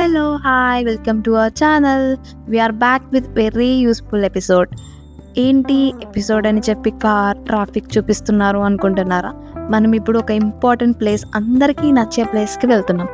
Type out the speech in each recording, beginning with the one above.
Hello hi welcome to our channel we are back with very useful episode ఏంటి episode అని చెప్పి car traffic చూపిస్తున్నారు అనుకుంటున్నారా? మనం ఇప్పుడు ఒక ఇంపార్టెంట్ ప్లేస్ అందరికీ నచ్చే ప్లేస్కి వెళ్తున్నాం.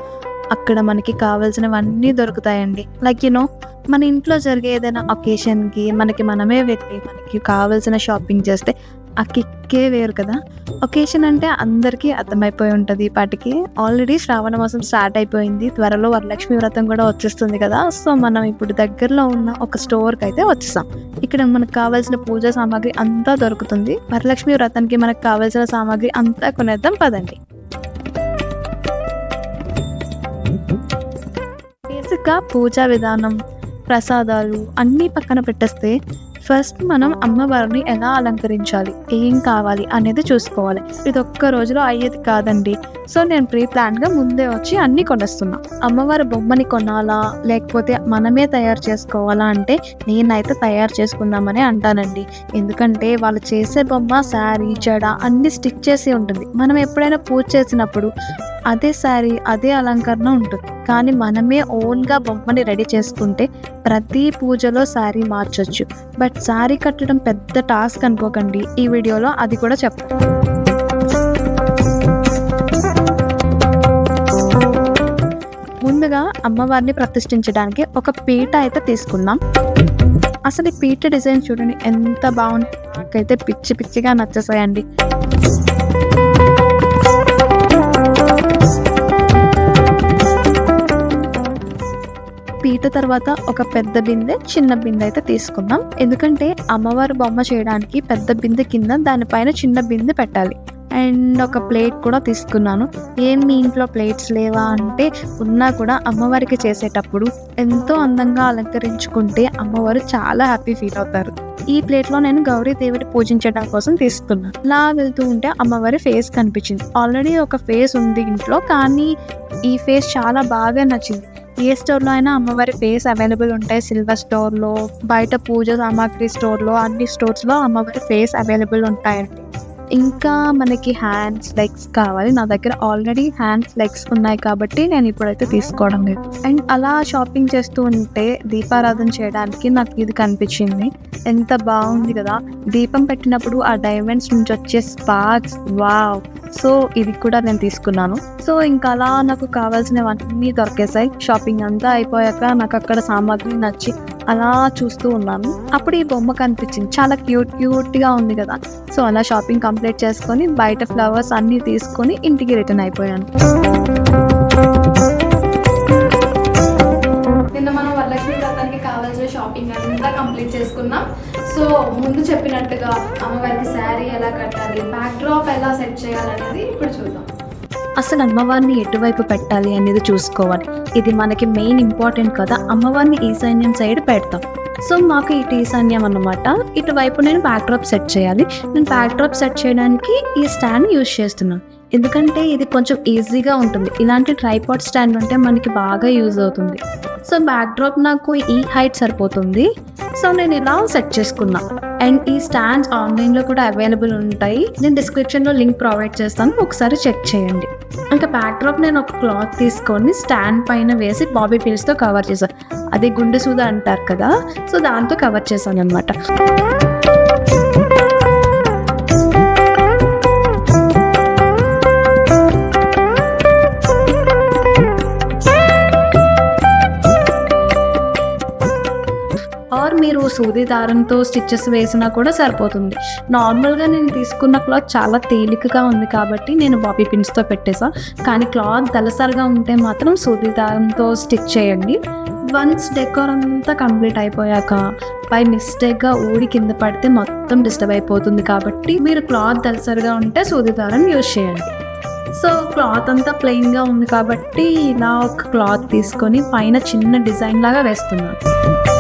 అక్కడ మనకి కావాల్సినవన్నీ దొరుకుతాయండి. లైక్ యూనో మన ఇంట్లో జరిగే ఏదైనా ఒకేషన్కి మనకి మనమే వెళ్ళి మనకి కావాల్సిన షాపింగ్ చేస్తే ఆ కిక్కే వేరు కదా. ఒకేషన్ అంటే అందరికీ అర్థమైపోయి ఉంటుంది ఈ పాటికి. ఆల్రెడీ శ్రావణ మాసం స్టార్ట్ అయిపోయింది. త్వరలో వరలక్ష్మి వ్రతం కూడా వచ్చేస్తుంది కదా. సో మనం ఇప్పుడు దగ్గరలో ఉన్న ఒక స్టోర్కి అయితే వచ్చేసాం. ఇక్కడ మనకు కావాల్సిన పూజా సామాగ్రి అంతా దొరుకుతుంది. వరలక్ష్మి వ్రతానికి మనకు కావాల్సిన సామాగ్రి అంతా కొనేద్దాం పదండి. బేసిక్గా పూజా విధానం ప్రసాదాలు అన్నీ పక్కన పెట్టేస్తే ఫస్ట్ మనం అమ్మవారిని ఎలా అలంకరించాలి? ఏం కావాలి అనేది చూసుకోవాలి. ఇది ఒక్క రోజులో అయ్యేది కాదండి. సో నేను ప్రీ ప్లాన్గా ముందే వచ్చి అన్నీ కొనేస్తున్నా. అమ్మవారి బొమ్మని కొనాలా? లేకపోతే మనమే తయారు చేసుకోవాలా అంటే నేనైతే తయారు చేసుకుందామని అంటానండి. ఎందుకంటే వాళ్ళు చేసే బొమ్మ శారీ జడ అన్ని స్టిక్ చేసి ఉంటుంది. మనం ఎప్పుడైనా పూజ చేసినప్పుడు అదే శారీ అదే అలంకరణ ఉంటుంది. కానీ మనమే ఓన్గా బొమ్మని రెడీ చేసుకుంటే ప్రతి పూజలో శారీ మార్చొచ్చు. బట్ శారీ కట్టడం పెద్ద టాస్క్ అనుకోకండి. ఈ వీడియోలో అది కూడా చెప్తాను ముందుగా అమ్మవారిని ప్రతిష్ఠించడానికి ఒక పీట అయితే తీసుకుందాం. అసలు ఈ పీట డిజైన్ చూడండి ఎంత బాగుంది. నాకైతే పిచ్చి పిచ్చిగా నచ్చేసాయండి. పీట తర్వాత ఒక పెద్ద బిందె చిన్న బిందె అయితే తీసుకుందాం. ఎందుకంటే అమ్మవారి బొమ్మ చేయడానికి పెద్ద బిందె కింద దానిపైన చిన్న బిందె పెట్టాలి. అండ్ ఒక ప్లేట్ కూడా తీసుకున్నాను. ఏం మీ ఇంట్లో ప్లేట్స్ లేవా అంటే ఉన్నా కూడా అమ్మవారికి చేసేటప్పుడు ఎంతో అందంగా అలంకరించుకుంటే అమ్మవారు చాలా హ్యాపీ ఫీల్ అవుతారు. ఈ ప్లేట్లో నేను గౌరీ దేవుడి పూజించడం కోసం తీసుకున్నాను ఇలా వెళ్తూ ఉంటే అమ్మవారి ఫేస్ కనిపించింది. ఆల్రెడీ ఒక ఫేస్ ఉంది ఇంట్లో కానీ ఈ ఫేస్ చాలా బాగా నచ్చింది. ఏ స్టోర్లో అయినా అమ్మవారి ఫేస్ అవైలబుల్ ఉంటాయి. సిల్వర్ స్టోర్లో బయట పూజ సామాగ్రి స్టోర్లో అన్ని స్టోర్స్లో అమ్మవారి ఫేస్ అవైలబుల్ ఉంటాయండి. ఇంకా మనకి హ్యాండ్స్ లెగ్స్ కావాలి. నా దగ్గర ఆల్రెడీ హ్యాండ్స్ లెగ్స్ ఉన్నాయి కాబట్టి నేను ఇప్పుడైతే తీసుకోవడం లేదు. అండ్ అలా షాపింగ్ చేస్తూ ఉంటే దీపారాధన చేయడానికి నాకు ఇది కనిపించింది. ఎంత బాగుంది కదా. దీపం పెట్టినప్పుడు ఆ డైమండ్స్ నుంచి వచ్చే స్పార్క్స్ వావ్ సో ఇది కూడా నేను తీసుకున్నాను. సో ఇంకా అలా నాకు కావాల్సినవన్నీ దొరికేసాయి. షాపింగ్ అంతా అయిపోయాక నాకు అక్కడ సామాగ్రి నచ్చి అలా చూస్తూ ఉన్నాను. అప్పుడు ఈ బొమ్మ కనిపించింది. చాలా క్యూట్ క్యూట్గా ఉంది కదా. సో అలా షాపింగ్ కంప్లీట్ చేసుకొని బయట ఫ్లవర్స్ అన్నీ తీసుకొని ఇంటికి రిటర్న్ అయిపోయాను. నిన్న మనం వరలక్ష్మి వ్రతానికి కావాల్సిన షాపింగ్ అంతా కంప్లీట్ చేసుకున్నాం. సో ముందు చెప్పినట్టుగా అమ్మవారికి శారీ ఎలా కట్టాలి బ్యాక్ డ్రాప్ ఎలా సెట్ చేయాలనేది ఇప్పుడు చూద్దాం. అసలు అమ్మవారిని ఎటువైపు పెట్టాలి అనేది చూసుకోవాలి. ఇది మనకి మెయిన్ ఇంపార్టెంట్ కదా. అమ్మవారిని ఈశాన్యం సైడ్ పెడతాం. సో మాకు ఇటు ఈశాన్యం అన్నమాట. ఇటువైపు నేను బ్యాక్ డ్రాప్ సెట్ చేయాలి. నేను బ్యాక్ డ్రాప్ సెట్ చేయడానికి ఈ స్టాండ్ యూజ్ చేస్తున్నాను. ఎందుకంటే ఇది కొంచెం ఈజీగా ఉంటుంది. ఇలాంటి ట్రైపాడ్ స్టాండ్ ఉంటే మనకి బాగా యూజ్ అవుతుంది. సో బ్యాక్ డ్రాప్ నాకు ఈ హైట్ సరిపోతుంది. సో నేను ఇలా సెట్ చేసుకున్నాను అండ్ ఈ స్టాండ్స్ ఆన్లైన్లో కూడా అవైలబుల్ ఉంటాయి. నేను డిస్క్రిప్షన్లో లింక్ ప్రొవైడ్ చేస్తాను. ఒకసారి చెక్ చేయండి. ఇంకా బ్యాక్ డ్రాప్ నేను ఒక క్లాత్ తీసుకొని స్టాండ్ పైన వేసి బాబీ పిల్స్తో కవర్ చేశాను అదే గుండె సూద అంటారు కదా. సో దాంతో కవర్ చేశాను అనమాట సూది దారంతో స్టిచ్చెస్ వేసినా కూడా సరిపోతుంది. నార్మల్గా నేను తీసుకున్న క్లాత్ చాలా తేలికగా ఉంది కాబట్టి నేను బాబీ పిన్స్తో పెట్టేసా. కానీ క్లాత్ దలసరిగా ఉంటే మాత్రం సూది దారంతో స్టిచ్ చేయండి. వన్స్ డెకోర్ అంతా కంప్లీట్ అయిపోయాక పై మిస్టేక్గా ఊడి కింద పడితే మొత్తం డిస్టర్బ్ అయిపోతుంది కాబట్టి మీరు క్లాత్ దలసరిగా ఉంటే సూది దారం యూజ్ చేయండి. సో క్లాత్ అంతా ప్లెయిన్గా ఉంది కాబట్టి ఇలా ఒక క్లాత్ తీసుకొని పైన చిన్న డిజైన్ లాగా వేస్తున్నాను.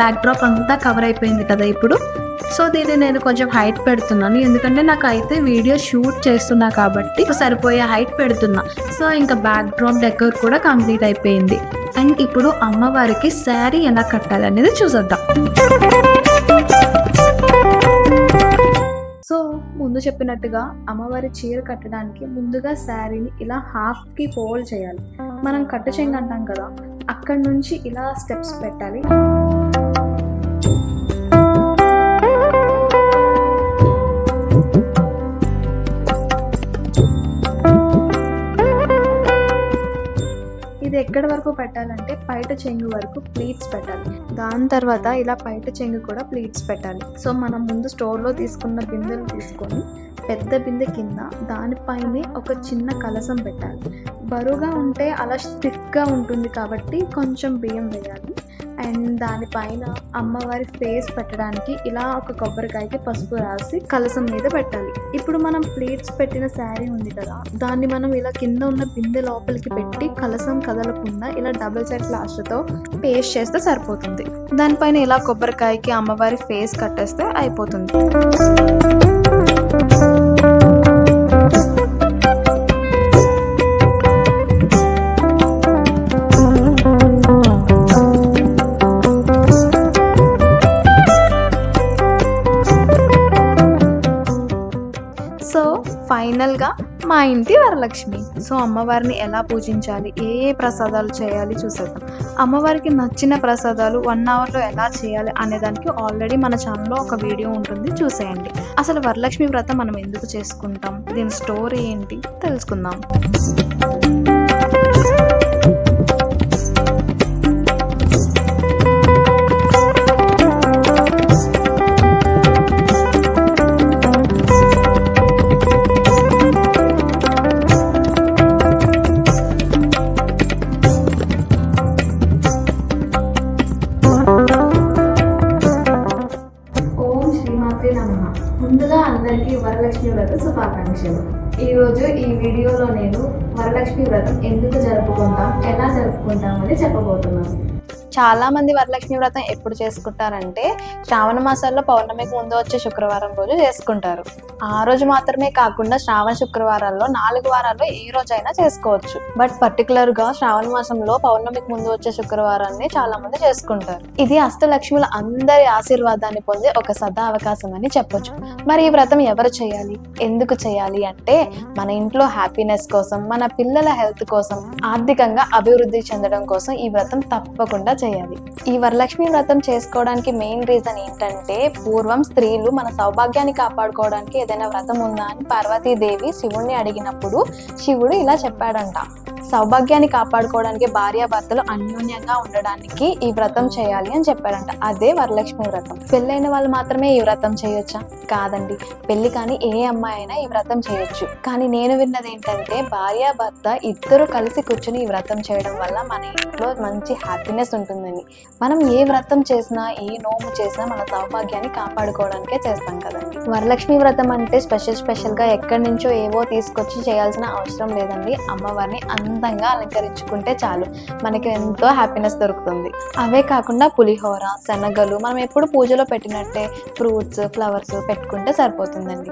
బ్యాక్ డ్రాప్ అంతా కవర్ అయిపోయింది కదా ఇప్పుడు. సో దీన్ని నేను కొంచెం హైట్ పెడుతున్నాను. ఎందుకంటే నాకు అయితే వీడియో షూట్ చేస్తున్నా కాబట్టి సరిపోయే హైట్ పెడుతున్నా. సో ఇంకా బ్యాక్ డ్రాప్ డెకర్ కూడా కంప్లీట్ అయిపోయింది. అండ్ ఇప్పుడు అమ్మవారికి శారీ ఎలా కట్టాలి అనేది చూసేద్దాం. సో ముందు చెప్పినట్టుగా అమ్మవారి చీర కట్టడానికి ముందుగా శారీని ఇలా హాఫ్కి ఫోల్డ్ చేయాలి. మనం కట్టు చెంగు అంటాం కదా అక్కడ నుంచి ఇలా స్టెప్స్ పెట్టాలి. ఎక్కడ వరకు పెట్టాలంటే పైట చెంగు వరకు ప్లీట్స్ పెట్టాలి. దాని తర్వాత ఇలా పైట చెంగు కూడా ప్లీట్స్ పెట్టాలి. సో మనం ముందు స్టోర్లో తీసుకున్న బిందెలు తీసుకొని పెద్ద బిందె కింద దానిపైనే ఒక చిన్న కలసం పెట్టాలి. బరువుగా ఉంటే అలా స్టిఫ్గా ఉంటుంది కాబట్టి కొంచెం బియ్యం వేయాలి. అండ్ దానిపైన అమ్మవారి ఫేస్ పెట్టడానికి ఇలా ఒక కొబ్బరికాయకి పసుపు రాసి కలసం మీద పెట్టాలి. ఇప్పుడు మనం ప్లేట్స్ పెట్టిన శారీ ఉంది కదా దాన్ని మనం ఇలా కింద ఉన్న బిందె లోపలికి పెట్టి కలసం కదలకుండా ఇలా డబుల్ సైడ్ ప్లాస్టర్తో పేస్ట్ చేస్తే సరిపోతుంది. దానిపైన ఇలా కొబ్బరికాయకి అమ్మవారి ఫేస్ కట్టేస్తే అయిపోతుంది. ఇంటి వరలక్ష్మి. సో అమ్మవారిని ఎలా పూజించాలి? ఏ ఏ ప్రసాదాలు చేయాలి చూసేద్దాం. అమ్మవారికి నచ్చిన ప్రసాదాలు వన్ అవర్లో ఎలా చేయాలి అనే దానికి ఆల్రెడీ మన ఛానల్లో ఒక వీడియో ఉంటుంది. చూసేయండి. అసలు వరలక్ష్మి వ్రతం మనం ఎందుకు చేసుకుంటాం? దీని స్టోరీ ఏంటి? తెలుసుకుందాం. శుభాకాంక్షలు ఈరోజు ఈ వీడియోలో నేను వరలక్ష్మి వ్రతం ఎందుకు జరుపుకుంటాం ఎలా జరుపుకుంటాం అని చెప్పబోతున్నాను. చాలా మంది వరలక్ష్మి వ్రతం ఎప్పుడు చేసుకుంటారంటే శ్రావణ మాసాల్లో పౌర్ణమికి ముందు వచ్చే శుక్రవారం రోజు చేసుకుంటారు. ఆ రోజు మాత్రమే కాకుండా శ్రావణ శుక్రవారాల్లో నాలుగు వారాల్లో ఏ రోజైనా చేసుకోవచ్చు. బట్ పర్టికులర్గా శ్రావణ మాసంలో పౌర్ణమికి ముందు వచ్చే శుక్రవారాన్ని చాలా మంది చేసుకుంటారు. ఇది అష్టలక్ష్ముల అందరి ఆశీర్వాదాన్ని పొందే ఒక సదా అవకాశం అని చెప్పొచ్చు. మరి ఈ వ్రతం ఎవరు చేయాలి? ఎందుకు చేయాలి అంటే మన ఇంట్లో హ్యాపీనెస్ కోసం మన పిల్లల హెల్త్ కోసం ఆర్థికంగా అభివృద్ధి చెందడం కోసం ఈ వ్రతం తప్పకుండా చేయాలి. ఈ వరలక్ష్మి వ్రతం చేసుకోవడానికి మెయిన్ రీజన్ ఏంటంటే పూర్వం స్త్రీలు మన సౌభాగ్యాన్ని కాపాడుకోవడానికి ఏదైనా వ్రతం ఉందా అని పార్వతీదేవి శివుణ్ణి అడిగినప్పుడు శివుడు ఇలా చెప్పాడంట. సౌభాగ్యాన్ని కాపాడుకోవడానికి భార్యాభర్తలు అన్యోన్యంగా ఉండడానికి ఈ వ్రతం చేయాలి అని చెప్పారంట. అదే వరలక్ష్మి వ్రతం. పెళ్ళైన వాళ్ళు మాత్రమే ఈ వ్రతం చేయొచ్చా? కాదండి. పెళ్ళి కానీ ఏ అమ్మాయి అయినా ఈ వ్రతం చేయొచ్చు. కానీ నేను విన్నది ఏంటంటే భార్యాభర్త ఇద్దరు కలిసి కూర్చుని ఈ వ్రతం చేయడం వల్ల మన ఇంట్లో మంచి హ్యాపీనెస్ ఉంటుందని. మనం ఏ వ్రతం చేసినా ఏ నోము చేసినా మన సౌభాగ్యాన్ని కాపాడుకోవడానికే చేస్తాం కదండి. వరలక్ష్మి వ్రతం అంటే స్పెషల్ స్పెషల్గా ఎక్కడి నుంచో ఏవో తీసుకొచ్చి చేయాల్సిన అవసరం లేదండి. అమ్మవారిని అందంగా అలంకరించుకుంటే చాలు. మనకి ఎంతో హ్యాపీనెస్ దొరుకుతుంది. అవే కాకుండా పులిహోర శనగలు మనం ఎప్పుడు పూజలో పెట్టినట్టే ఫ్రూట్స్ ఫ్లవర్స్ పెట్టుకుంటే సరిపోతుందండి.